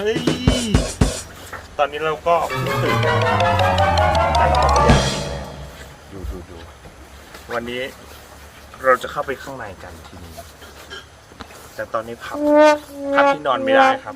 เฮ้ย ตอนนี้เราก็ตื่นแต่เราก็อยากกินแล้วดูดูดู วันนี้เราจะเข้าไปข้างในกันทีนี้ แต่ตอนนี้พับพับที่นอนไม่ได้ครับ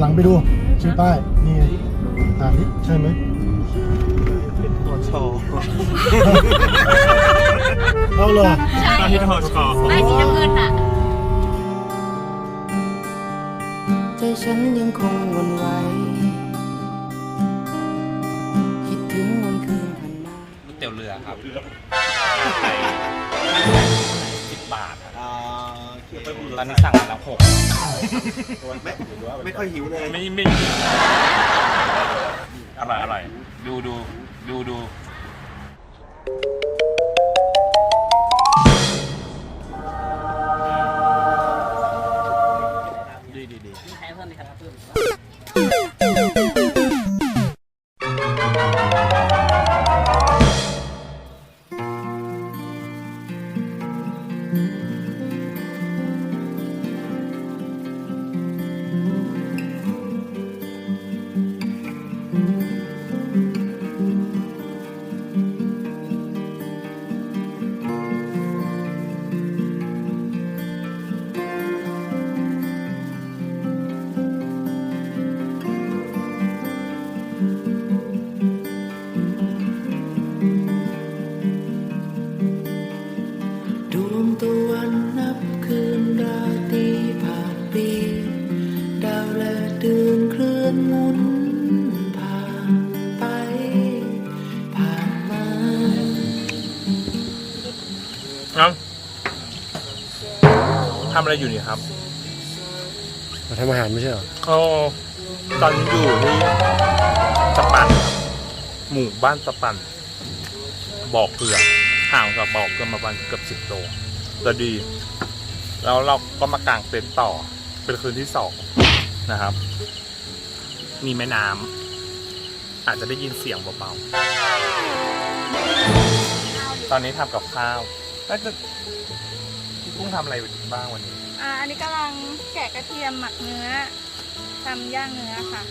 หันหลังไปดูชื่อป้ายนี่ไงอ่านดิใช่ไหมตัวโชว์เอาเหรอ ใช่ตอนที่ตัวโชว์ไอ้สีน้ำเงินอะ ใจฉันยังคงหวันไหวคิดถึงวันคืนผ่านมา ก๋วยเตี๋ยวเรือครับสิบบาทครับ ตอนนี้สั่งมาแล้วหกไม่ค่อยหิวเลยไม่ไม่อร่อยอร่อยดูดูดูดูดีำอะไรอยู่นี่ครับมาทำอาหารไม่ใช่เหรอเขาตอนนี้อยู่ที่สปันครับหมู่บ้านสปันบอกเกลือห่างจากบอกเกลือมาประมาณเกือบสิบโลก็ดี แล้วเราก็มากางเต็นท์ต่อ เป็นคืนที่สองนะครับ มีแม่น้ำอาจจะได้ยินเสียงเบาๆตอนนี้ทำกับข้าวแล้วจะพี่ กุ้งทำอะไรบ้างวันนี้ อ่าอันนี้กำลังแกะกระเทียมหมักเนื้อทำย่างเนื้อค่ะ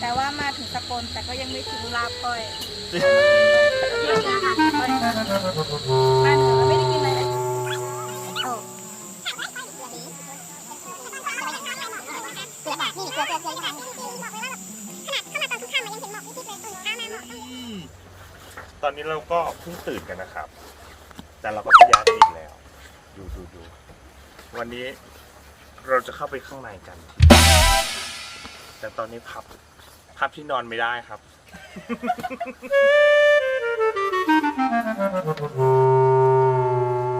แต่ว่ามาถึงสกลแต่ก็ยังไม่ถึงลาบก้อยเนื้อค่ะก้อยมาเหนือไม่ได้กินอะไรเลยโอ้ตอนนี้เราก็เพิ่งตื่นกันนะครับ แต่เราก็พยายามอีกแล้ว ดูดูดูวันนี้เราจะเข้าไปข้างในกัน แต่ตอนนี้พับ พับที่นอนไม่ได้ครับ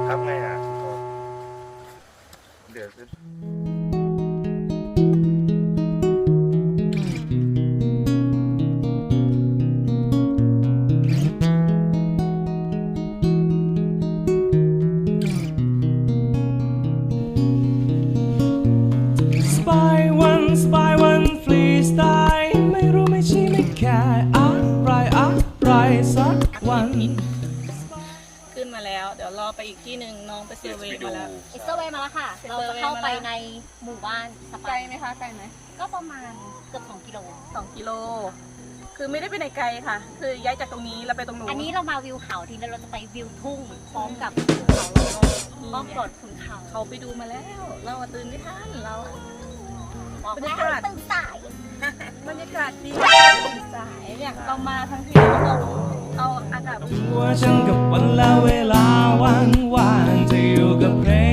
พับไงอะทุกคนเดี๋ยว ไปอีกที่หนึ่งน้องไปเซอร์เวย์มาแล้ว เอ็กซ์เวย์มาแล้วค่ะ เราจะเข้าไปในหมู่บ้านสไกลปายไหมคะไกลไหมก็ประมาณเกือบ2กิโลสองกิโล คือไม่ได้ไปไหนไกลค่ะ คือย้ายจากตรงนี้แล้วไปตรงนู้นอันนี้เรามาวิวเขาทีนี้เราจะไปวิวทุ่งพร้อมกับภูเขาเราอ้อมกอดขุนเขาเขาไปดูมาแล้ว เราอะตื่นไม่ทันเราอะบอกบรรแล้ยากาศวตื่นสายบรรยากาศดีตื่นสายเนี่ยเรามาทั้งทีเราต้อง เอาอากาศตัวฉันกับวันและเวลาวันว่างจะอยู่กับเพลง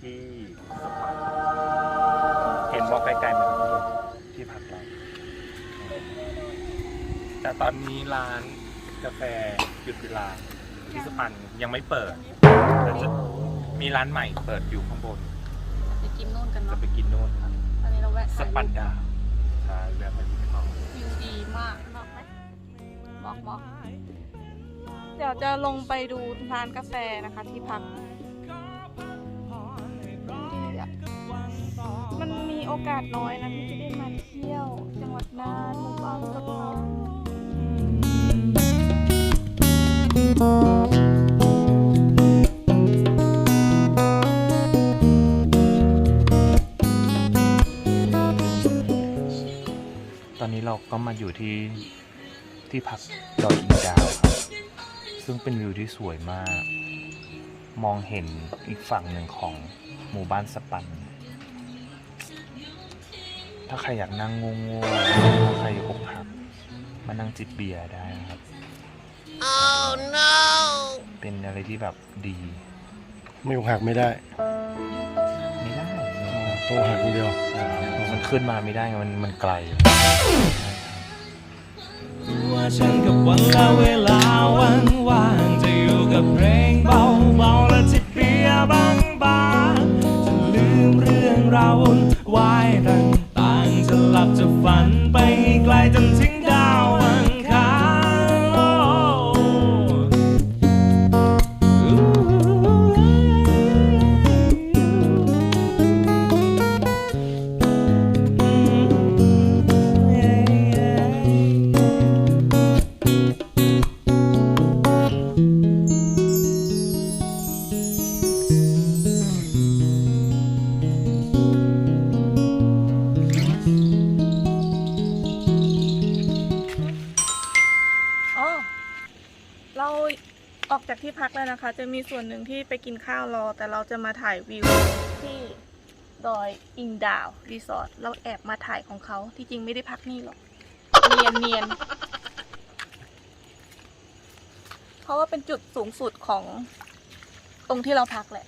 ที่สะพานเห็นมองไกลๆไหมครับที่พักเราแต่ตอนนี้ร้านกาแฟหยุดเวลาที่สะพานยังไม่เปิดแต่จะมีร้านใหม่เปิดอยู่ข้างบน ไปกินนู่นกันจะเนาะไปกินโน่นครับตอนนี้เราแวะสถ่ายปันรูปดาวใช่แวะไปที่เขาวิวดีมากบอกไหมบอกบอกเดี๋ยวจะลงไปดูร้านกาแฟนะคะที่พัก โอกาสน้อยนะที่จะได้มาเที่ยว จังหวัดน่านหมู่บ้านสะพานตอนนี้เราก็มาอยู่ที่ที่พักดอยอินดาวครับ ซึ่งเป็นวิวที่สวยมาก มองเห็นอีกฝั่งหนึ่งของหมู่บ้านสปัน ถ้าใครอยากนั่งงงๆถ้าใครอกหักมานั่งจิบเบียร์ได้นะครับ oh no เป็นอะไรที่แบบดีไม่อกหักไม่ได้ไม่ได้ต้องหักคนเดียวมันขึ้นมาไม่ได้ไงมันมันไกลว่าฉันกับวันและเวลาวันว่างจะอยู่กับเพลง ที่พักแล้วนะคะ จะมีส่วนหนึ่งที่ไปกินข้าวรอ แต่เราจะมาถ่ายวิวที่ดอยอิงดาวรีสอร์ทเราแอบมาถ่ายของเขาที่จริงไม่ได้พักนี่หรอกเนียนเนียนเพราะว่าเป็นจุดสูงสุดของตรงที่เราพักแหละ